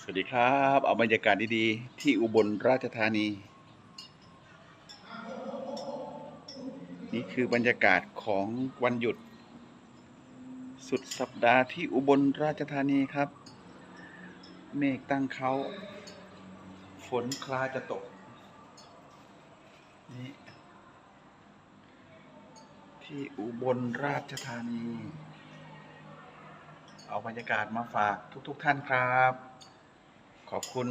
สวัสดีครับ เอาบรรยากาศดีๆ ที่อุบลราชธานี นี่คือบรรยากาศของวันหยุด สุดสัปดาห์ที่อุบลราชธานีครับ เมฆตั้งเขา ฝนคลาจะตก นี่ ที่อุบลราชธานี เอาบรรยากาศมาฝากทุกๆทท่านครับ ขอบคุณ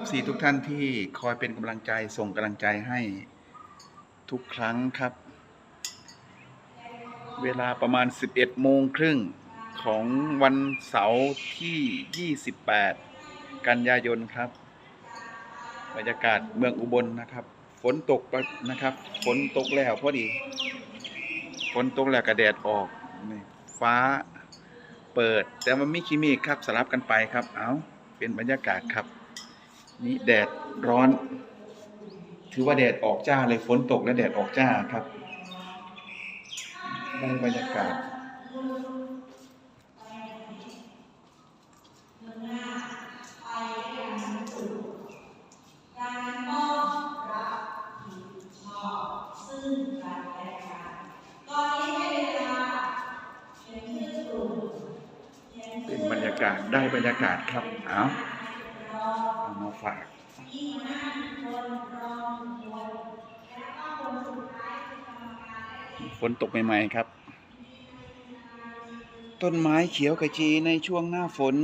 FC ทุกท่านที่คอยเป็นกำลังใจส่งกำลังใจให้ทุกครั้งครับ เวลาประมาณ 11 โมงครึ่งของวันเสาร์ที่ 28 กันยายนครับ บรรยากาศเมืองอุบลนะครับ ฝนตกไปนะครับ ฝนตกแล้วพอดี ฝนตกแล้วกระแดดออกนี่ฟ้าเปิด แต่มันไม่ขี้มฆครับสลับกันไปครับ เอาเป็นบรรยากาศครับ นี่แดดร้อน ถือว่าแดดออกจ้าเลยฝนตกและแดดออกจ้าครับบรรยากาศ เป็นบรรยากาศได้บรรยากาศครับเอาเอามาฝากฝนตกใหม่ๆครับ ต้นไม้เขียวขจีในช่วงหน้าฝน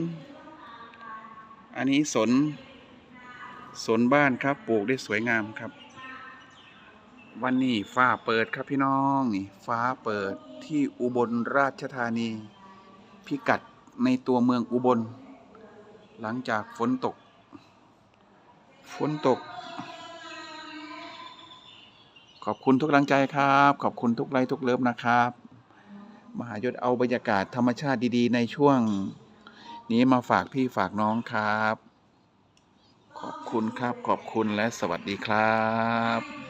อันนี้สน สนบ้านครับปลูกได้สวยงามครับ วันนี้ฟ้าเปิดครับพี่น้องนี่ฟ้าเปิดที่อุบลราชธานี พิกัด ในตัวเมืองอุบล หลังจากฝนตก ฝนตก ขอบคุณทุกกำลังใจครับ ขอบคุณทุกไลค์ทุกเลิฟนะครับ มหายศเอาบรรยากาศธรรมชาติดีๆ ในช่วง นี้มาฝากพี่ฝากน้องครับ ขอบคุณครับ ขอบคุณและสวัสดีครับ